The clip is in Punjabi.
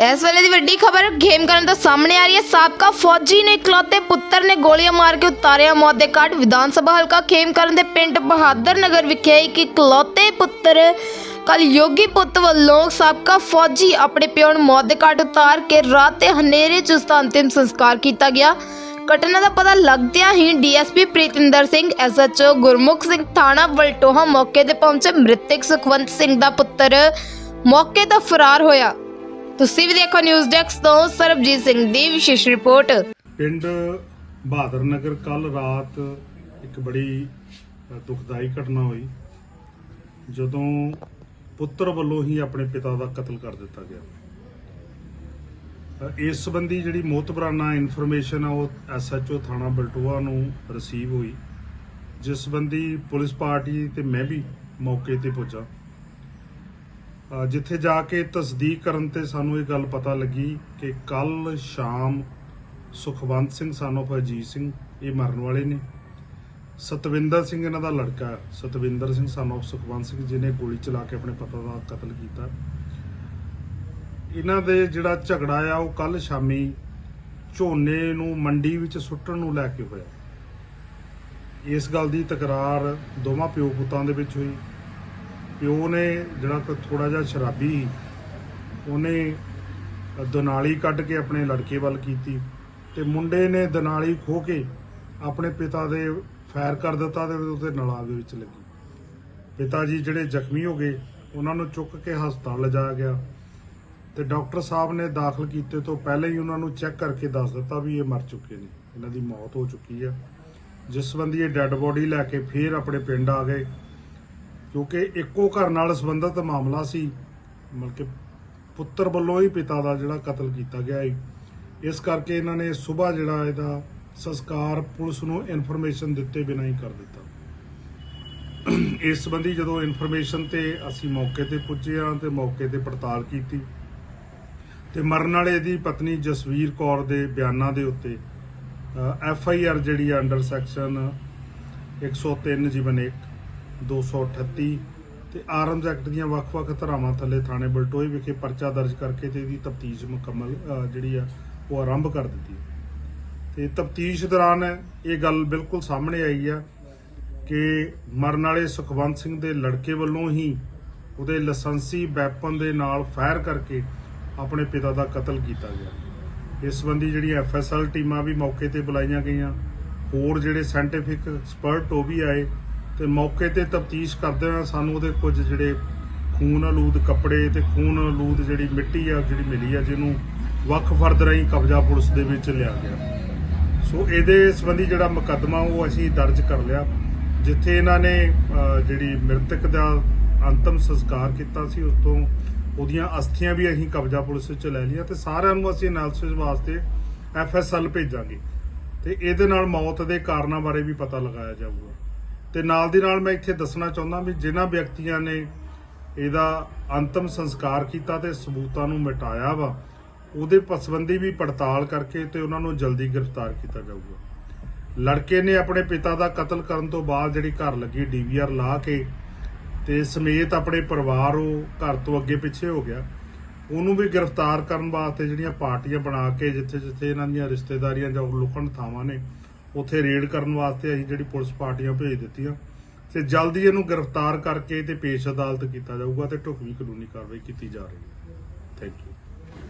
ਇਸ ਵੇਲੇ ਦੀ ਵੱਡੀ ਖਬਰ, ਖੇਮ ਕਰਨ ਤੋਂ ਸਾਹਮਣੇ ਆ ਰਹੀ ਹੈ। ਸਾਬਕਾ ਫੌਜੀ ਨੇ ਇਕਲੌਤੇ ਪੁੱਤਰ ਨੇ ਗੋਲੀਆਂ ਮਾਰ ਕੇ ਉਤਾਰਿਆ। ਮੌਤ ਦੇ ਘਾਟ ਵਿਧਾਨ ਸਭਾ ਹਲਕਾ ਖੇਮ ਕਰਨ ਦੇ ਪਿੰਡ ਬਹਾਦਰ ਨਗਰ ਵਿਖੇ ਇੱਕ ਇਕਲੌਤੇ ਪੁੱਤਰ ਕੱਲ ਯੋਗੀ ਪੁੱਤ ਵੱਲੋਂ ਸਾਬਕਾ ਫੌਜੀ ਆਪਣੇ ਪਿਓ ਨੂੰ ਮੌਤ ਦੇ ਘਾਟ ਉਤਾਰ ਕੇ ਰਾਤ ਦੇ ਹਨੇਰੇ ਚ ਉਸਦਾ ਅੰਤਿਮ ਸੰਸਕਾਰ ਕੀਤਾ ਗਿਆ। ਘਟਨਾ ਦਾ ਪਤਾ ਲੱਗਦਿਆਂ ਹੀ ਡੀਐਸਪੀ ਪ੍ਰੀਤਿੰਦਰ ਸਿੰਘ, ਐਸਐਚਓ ਗੁਰਮੁਖ ਸਿੰਘ ਥਾਣਾ ਵਲਟੋਹਾ ਮੌਕੇ ਤੇ ਪਹੁੰਚੇ। ਮ੍ਰਿਤਕ ਸੁਖਵੰਤ ਸਿੰਘ ਦਾ ਪੁੱਤਰ ਮੌਕੇ ਤੋਂ ਫਰਾਰ ਹੋਇਆ। ਤੁਸੀਂ ਵੀ ਦੇਖੋ ਨਿਊਜ਼ ਡੈਸਕ ਤੋਂ ਸਰਬਜੀਤ ਸਿੰਘ ਦੀ ਵਿਸ਼ੇਸ਼ ਰਿਪੋਰਟ ਪਿੰਡ ਬਹਾਦਰ ਨਗਰ ਕੱਲ ਰਾਤ ਇੱਕ ਬੜੀ ਅ, ਦੁਖਦਾਈ ਘਟਨਾ ਹੋਈ ਜਦੋਂ ਪੁੱਤਰ ਵੱਲੋਂ ਹੀ ਆਪਣੇ ਪਿਤਾ ਦਾ ਕਤਲ ਕਰ ਦਿੱਤਾ ਗਿਆ। ਇਸ ਸੰਬੰਧੀ ਜਿਹੜੀ ਮੋਤਬਰਾਨਾ ਇਨਫੋਰਮੇਸ਼ਨ ਆ ਉਹ ਐਸਐਚਓ ਥਾਣਾ ਬਲਟੋਆ ਨੂੰ ਰਿਸੀਵ ਹੋਈ ਜਿਸ ਸੰਬੰਧੀ ਪੁਲਿਸ ਪਾਰਟੀ ਤੇ ਮੈਂ ਵੀ ਮੌਕੇ ਤੇ ਪਹੁੰਚਾ ਜਿੱਥੇ ਜਾ ਕੇ ਤਸਦੀਕ ਕਰਨ ਤੇ ਸਾਨੂੰ ਇਹ ਗੱਲ ਪਤਾ ਲੱਗੀ ਕਿ ਕੱਲ ਸ਼ਾਮ ਸੁਖਵੰਤ ਸਿੰਘ ਸਾਨੋਫ ਅਜੀਤ ਸਿੰਘ, ਇਹ ਮਰਨ ਵਾਲੇ ਨੇ। ਸਤਵਿੰਦਰ ਸਿੰਘ ਇਹਨਾਂ ਦਾ ਲੜਕਾ ਸਤਵਿੰਦਰ ਸਿੰਘ ਸਾਨੋਫ ਸੁਖਵੰਤ ਸਿੰਘ, ਜਿਹਨੇ ਗੋਲੀ ਚਲਾ ਕੇ ਆਪਣੇ ਪਤਾ ਦਾ ਕਤਲ ਕੀਤਾ। ਇਹਨਾਂ ਦੇ ਜਿਹੜਾ ਝਗੜਾ ਆ, ਉਹ ਕੱਲ ਸ਼ਾਮੀ ਝੋਨੇ ਨੂੰ ਮੰਡੀ ਵਿੱਚ ਸੁੱਟਣ ਨੂੰ ਲੈ ਕੇ ਹੋਇਆ। ਇਸ ਗੱਲ ਦੀ ਤਕਰਾਰ ਦੋਵਾਂ ਪਿਓ ਪੁੱਤਾਂ ਦੇ ਵਿੱਚ ਹੋਈ। ਪਿਓ ਨੇ ਜਿਹੜਾ ਕਿ ਥੋੜਾ ਜਿਹਾ ਸ਼ਰਾਬੀ ਸੀ, ਉਹਨੇ ਦਨਾਲੀ ਕੱਢ ਕੇ ਆਪਣੇ ਲੜਕੇ ਵੱਲ ਕੀਤੀ ਤੇ ਮੁੰਡੇ ਨੇ ਦਨਾਲੀ ਖੋ ਕੇ ਆਪਣੇ ਪਿਤਾ ਦੇ ਫਾਇਰ ਕਰ ਦਿੱਤਾ ਤੇ ਉਹਦੇ ਨਲਾ ਦੇ ਵਿੱਚ ਲੱਗੀ। ਪਿਤਾ ਜੀ ਜਿਹੜੇ ਜ਼ਖਮੀ ਹੋ ਗਏ ਉਹਨਾਂ ਨੂੰ ਚੁੱਕ ਕੇ ਹਸਪਤਾਲ ਲਿਜਾਇਆ ਗਿਆ ਤੇ ਡਾਕਟਰ ਸਾਹਿਬ ਨੇ ਦਾਖਲ ਕੀਤੇ ਤੋਂ ਪਹਿਲਾਂ ਹੀ ਉਹਨਾਂ ਨੂੰ ਚੈੱਕ ਕਰਕੇ ਦੱਸ ਦਿੱਤਾ ਵੀ ਇਹ ਮਰ ਚੁੱਕੇ ਨੇ ਇਹਨਾਂ ਦੀ ਮੌਤ ਹੋ ਚੁੱਕੀ ਆ। ਜਿਸ ਸੰਬੰਧੀ ਇਹ ਡੈੱਡ ਬੋਡੀ ਲੈ ਕੇ ਫੇਰ ਆਪਣੇ ਪਿੰਡ ਆ ਗਏ। ਕਿਉਂਕਿ ਇੱਕੋ ਘਰ ਨਾਲ ਸੰਬੰਧਿਤ ਮਾਮਲਾ ਸੀ, ਮਤਲਬ ਕਿ ਪੁੱਤਰ ਵੱਲੋਂ ਹੀ ਪਿਤਾ ਦਾ ਜਿਹੜਾ ਕਤਲ ਕੀਤਾ ਗਿਆ ਹੈ ਇਸ ਕਰਕੇ ਇਹਨਾਂ ਨੇ ਸਵੇਰ ਜਿਹੜਾ ਇਹਦਾ ਸੰਸਕਾਰ ਪੁਲਿਸ ਨੂੰ ਇਨਫੋਰਮੇਸ਼ਨ ਦਿੱਤੇ ਬਿਨਾਂ ਹੀ ਕਰ ਦਿੱਤਾ। ਇਸ ਸੰਬੰਧੀ ਜਦੋਂ ਇਨਫੋਰਮੇਸ਼ਨ ਤੇ ਅਸੀਂ ਮੌਕੇ ਤੇ ਪੁੱਜੇ ਹਾਂ ਤੇ ਮੌਕੇ ਤੇ ਪੜਤਾਲ ਕੀਤੀ ਤੇ ਮਰਨ ਵਾਲੇ ਦੀ ਪਤਨੀ ਜਸਵੀਰ ਕੌਰ ਦੇ ਬਿਆਨਾਂ ਦੇ ਉੱਤੇ ਐਫ ਆਈ ਆਰ ਜਿਹੜੀ ਅੰਡਰ ਸੈਕਸ਼ਨ 103 ਜੀਵਨ 1 238 ਤੇ ਆਰਮਜ਼ ਐਕਟ ਦੀਆਂ ਵੱਖ-ਵੱਖ ਧਾਰਾਵਾਂ ਥੱਲੇ ਥਾਣੇ ਬਲਟੋਏ ਵਿਖੇ ਪਰਚਾ ਦਰਜ ਕਰਕੇ ਤੇ ਇਹਦੀ ਤਫਤੀਸ਼ ਮੁਕੰਮਲ ਜਿਹੜੀ ਆ, ਉਹ ਆਰੰਭ ਕਰ ਦਿੱਤੀ ਤੇ ਤਫਤੀਸ਼ ਦੌਰਾਨ ਇਹ ਗੱਲ ਬਿਲਕੁਲ ਸਾਹਮਣੇ ਆਈ ਆ ਕਿ ਮਰਨ ਵਾਲੇ ਸੁਖਵੰਤ ਸਿੰਘ ਦੇ ਲੜਕੇ ਵੱਲੋਂ ਹੀ ਉਹਦੇ ਲਾਇਸੈਂਸੀ ਵੈਪਨ ਦੇ ਨਾਲ ਫਾਇਰ ਕਰਕੇ ਆਪਣੇ ਪਿਤਾ ਦਾ ਕਤਲ ਕੀਤਾ ਗਿਆ। ਇਸ ਸੰਬੰਧੀ ਜਿਹੜੀ ਐਫਐਸਐਲ ਟੀਮਾਂ ਵੀ ਮੌਕੇ ਤੇ ਬੁਲਾਈਆਂ ਗਈਆਂ, ਹੋਰ ਜਿਹੜੇ ਸਾਇੰਟੀਫਿਕ ਐਕਸਪਰਟ ਉਹ ਵੀ ਆਏ ਤੇ ਮੌਕੇ ਤੇ ਤਫਤੀਸ਼ ਕਰਦੇ ਹੋਏ ਸਾਨੂੰ ਉਹਦੇ ਕੁਝ ਜਿਹੜੇ ਖੂਨ ਆਲੂਦ ਕੱਪੜੇ ਤੇ ਖੂਨ ਆਲੂਦ ਜਿਹੜੀ ਮਿੱਟੀ ਆ, ਜਿਹੜੀ ਮਿਲੀ ਆ, ਜਿਹਨੂੰ ਵੱਖ ਫਰਦ ਰਾਹੀਂ ਕਬਜ਼ਾ ਪੁਲਿਸ ਦੇ ਵਿੱਚ ਲਿਆ ਗਿਆ। ਸੋ ਇਹਦੇ ਸੰਬੰਧੀ ਜਿਹੜਾ ਮੁਕੱਦਮਾ ਉਹ ਅਸੀਂ ਦਰਜ ਕਰ ਲਿਆ, ਜਿੱਥੇ ਇਹਨਾਂ ਨੇ ਜਿਹੜੀ ਮ੍ਰਿਤਕ ਦਾ ਅੰਤਮ ਸੰਸਕਾਰ ਕੀਤਾ ਸੀ, ਉਸ ਤੋਂ ਉਹਦੀਆਂ ਅਸਥੀਆਂ ਵੀ ਅਸੀਂ ਕਬਜ਼ਾ ਪੁਲਿਸ ਵਿੱਚ ਲੈ ਲਈਆਂ ਤੇ ਸਾਰਿਆਂ ਨੂੰ ਅਸੀਂ ਐਨਾਲਿਸਿਸ ਵਾਸਤੇ ਐਫਐਸਐਲ ਭੇਜਾਂਗੇ। ਤੇ ਇਹਦੇ ਨਾਲ ਮੌਤ ਦੇ ਕਾਰਨਾਂ ਬਾਰੇ ਵੀ ਪਤਾ ਲਗਾਇਆ ਜਾਊਗਾ। ਤੇ ਨਾਲ ਦੀ ਨਾਲ ਮੈਂ ਇੱਥੇ ਦੱਸਣਾ ਚਾਹੁੰਦਾ ਵੀ ਜਿਨ੍ਹਾਂ ਵਿਅਕਤੀਆਂ ਨੇ ਇਹਦਾ ਅੰਤਮ ਸੰਸਕਾਰ ਕੀਤਾ ਤੇ ਸਬੂਤਾਂ ਨੂੰ ਮਿਟਾਇਆ ਵਾ, ਉਹਦੇ ਪਸਬੰਦੀ ਵੀ ਪੜਤਾਲ ਕਰਕੇ ਤੇ ਉਹਨਾਂ ਨੂੰ ਜਲਦੀ ਗ੍ਰਿਫਤਾਰ ਕੀਤਾ ਜਾਊਗਾ। ਲੜਕੇ ਨੇ ਆਪਣੇ ਪਿਤਾ ਦਾ ਕਤਲ ਕਰਨ ਤੋਂ ਬਾਅਦ ਜਿਹੜੀ ਘਰ ਲੱਗੀ ਡੀਵੀਆਰ ਲਾ ਕੇ ਤੇ ਸਮੇਤ ਆਪਣੇ ਪਰਿਵਾਰ ਉਹ ਘਰ ਤੋਂ ਅੱਗੇ ਪਿੱਛੇ ਹੋ ਗਿਆ। ਉਹਨੂੰ ਵੀ ਗ੍ਰਿਫਤਾਰ ਕਰਨ ਵਾਸਤੇ ਜਿਹੜੀਆਂ ਪਾਰਟੀਆਂ ਬਣਾ ਕੇ ਜਿੱਥੇ ਜਿੱਥੇ ਇਹਨਾਂ ਦੀਆਂ ਰਿਸ਼ਤੇਦਾਰੀਆਂ ਜਾਂ ਲੁਕਣ ਥਾਵਾਂ ਨੇ ਉੱਥੇ ਰੇਡ ਕਰਨ ਵਾਸਤੇ ਅਸੀਂ ਜਿਹੜੀ ਪੁਲਿਸ ਪਾਰਟੀਆਂ ਭੇਜ ਦਿੱਤੀਆਂ। ਤੇ ਜਲਦੀ ਇਹਨੂੰ ਗ੍ਰਿਫਤਾਰ ਕਰਕੇ ਤੇ ਪੇਸ਼ ਅਦਾਲਤ ਕੀਤਾ ਜਾਊਗਾ ਤੇ ਢੁਕਵੀਂ ਕਾਨੂੰਨੀ ਕਾਰਵਾਈ ਕੀਤੀ ਜਾ ਰਹੀ ਹੈ। Thank you